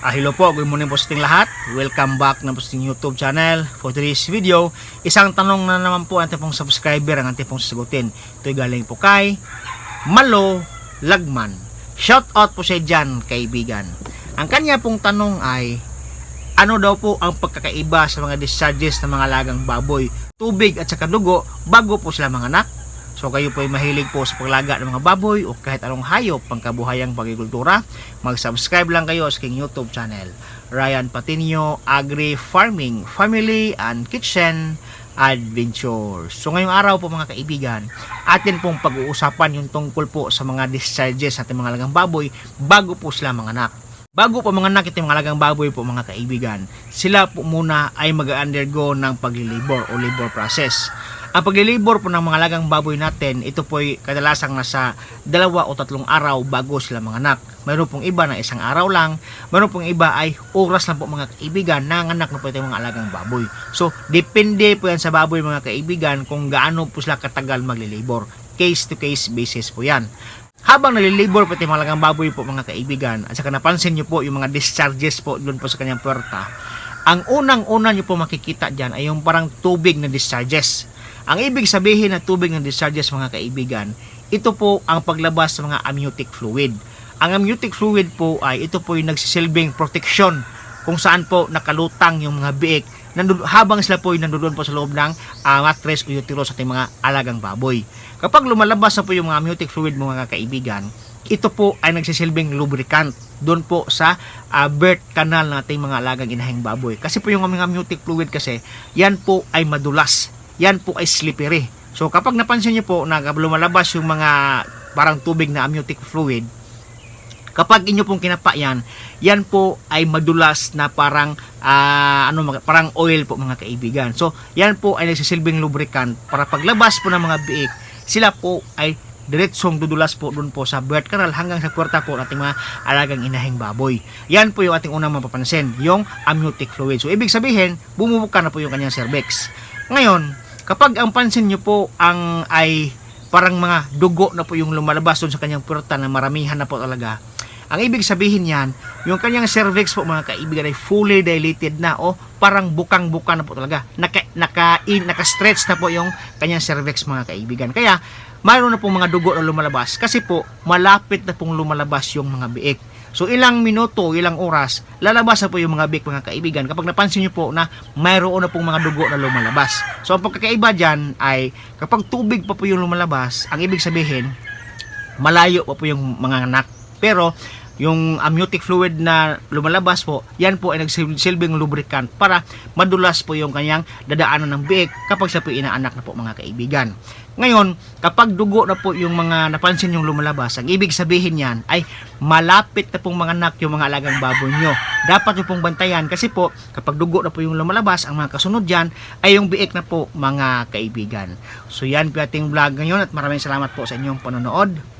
Ah, hello po, good morning po sa ating lahat. Welcome back na po sa ating YouTube channel. For today's video, isang tanong na naman po ang ating pong subscriber ang ating pong sasagutin. Ito'y galing po kay Malo Lagman. Shout out po siya dyan, kaibigan. Ang kanya pong tanong ay, ano daw po ang pagkakaiba sa mga discharges ng mga lagang baboy, tubig at saka dugo bago po sila mga anak? So kayo po ay mahilig po sa paglaga ng mga baboy o kahit anong hayop pangkabuhayang pagkikultura, mag-subscribe lang kayo sa aking YouTube channel. Ryan Patinio Agri Farming Family and Kitchen Adventures. So ngayong araw po mga kaibigan, atin pong pag-uusapan yung tungkol po sa mga discharges sa ating mga lagang baboy bago po sila mga anak. Bago po mga anak itong mga lagang baboy po mga kaibigan, sila po muna ay mag-undergo ng paglilibor o labor process. Ang paglilibor po ng mga lagang baboy natin, ito po ay kadalasang nasa dalawa o tatlong araw bago sila mga anak. Mayroon pong iba na isang araw lang, mayroon pong iba ay oras lang po mga kaibigan na anak na po itong mga alagang baboy. So, depende po yan sa baboy mga kaibigan kung gaano po sila katagal maglilibor. Case to case basis po yan. Habang nalilibor itong mga baboy po mga kaibigan, at saka napansin nyo po yung mga discharges po doon po sa kanyang puwerta, ang unang-una nyo po makikita dyan ay yung parang tubig na discharges. Ang ibig sabihin ng tubig ng discharges mga kaibigan, ito po ang paglabas ng mga amniotic fluid. Ang amniotic fluid po ay ito po yung nagsisilbing protection kung saan po nakalutang yung mga biik nandun, habang sila po ay nandoon po sa loob ng uh, mattress o uterus sa ating mga alagang baboy. Kapag lumalabas na po yung mga amniotic fluid mga kaibigan, ito po ay nagsisilbing lubricant doon po sa uh, birth canal ng ating mga alagang inahing baboy. Kasi po yung aming amniotic fluid kasi, yan po ay madulas yan po ay slippery. So kapag napansin niyo po na lumalabas yung mga parang tubig na amniotic fluid, kapag inyo pong kinapa yan, yan po ay madulas na parang uh, ano parang oil po mga kaibigan. So yan po ay nagsisilbing lubricant para paglabas po ng mga biik, sila po ay diretsong dudulas po doon po sa birth canal hanggang sa kwarta po ng ating mga alagang inahing baboy. Yan po yung ating unang mapapansin, yung amniotic fluid. So ibig sabihin, bumubuka na po yung kanyang cervix. Ngayon, kapag ang pansin nyo po ang ay parang mga dugo na po yung lumalabas doon sa kanyang puerta na maramihan na po talaga, ang ibig sabihin yan, yung kanyang cervix po mga kaibigan ay fully dilated na o parang bukang-buka na po talaga. Naka, naka, in, naka-stretch na po yung kanyang cervix mga kaibigan. Kaya, mayroon na pong mga dugo na lumalabas kasi po malapit na pong lumalabas yung mga biik. So ilang minuto, ilang oras, lalabas na po yung mga biik mga kaibigan kapag napansin nyo po na mayroon na pong mga dugo na lumalabas. So ang pagkakaiba dyan ay kapag tubig pa po yung lumalabas, ang ibig sabihin, malayo pa po yung mga anak. Pero yung amniotic fluid na lumalabas po, yan po ay nagsilbing lubricant para madulas po yung kanyang dadaanan ng biik kapag siya po inaanak na po mga kaibigan. Ngayon, kapag dugo na po yung mga napansin yung lumalabas, ang ibig sabihin yan ay malapit na pong mga anak yung mga alagang baboy nyo. Dapat nyo pong bantayan kasi po kapag dugo na po yung lumalabas, ang mga kasunod dyan ay yung biik na po mga kaibigan. So yan po ating vlog ngayon at maraming salamat po sa inyong panonood.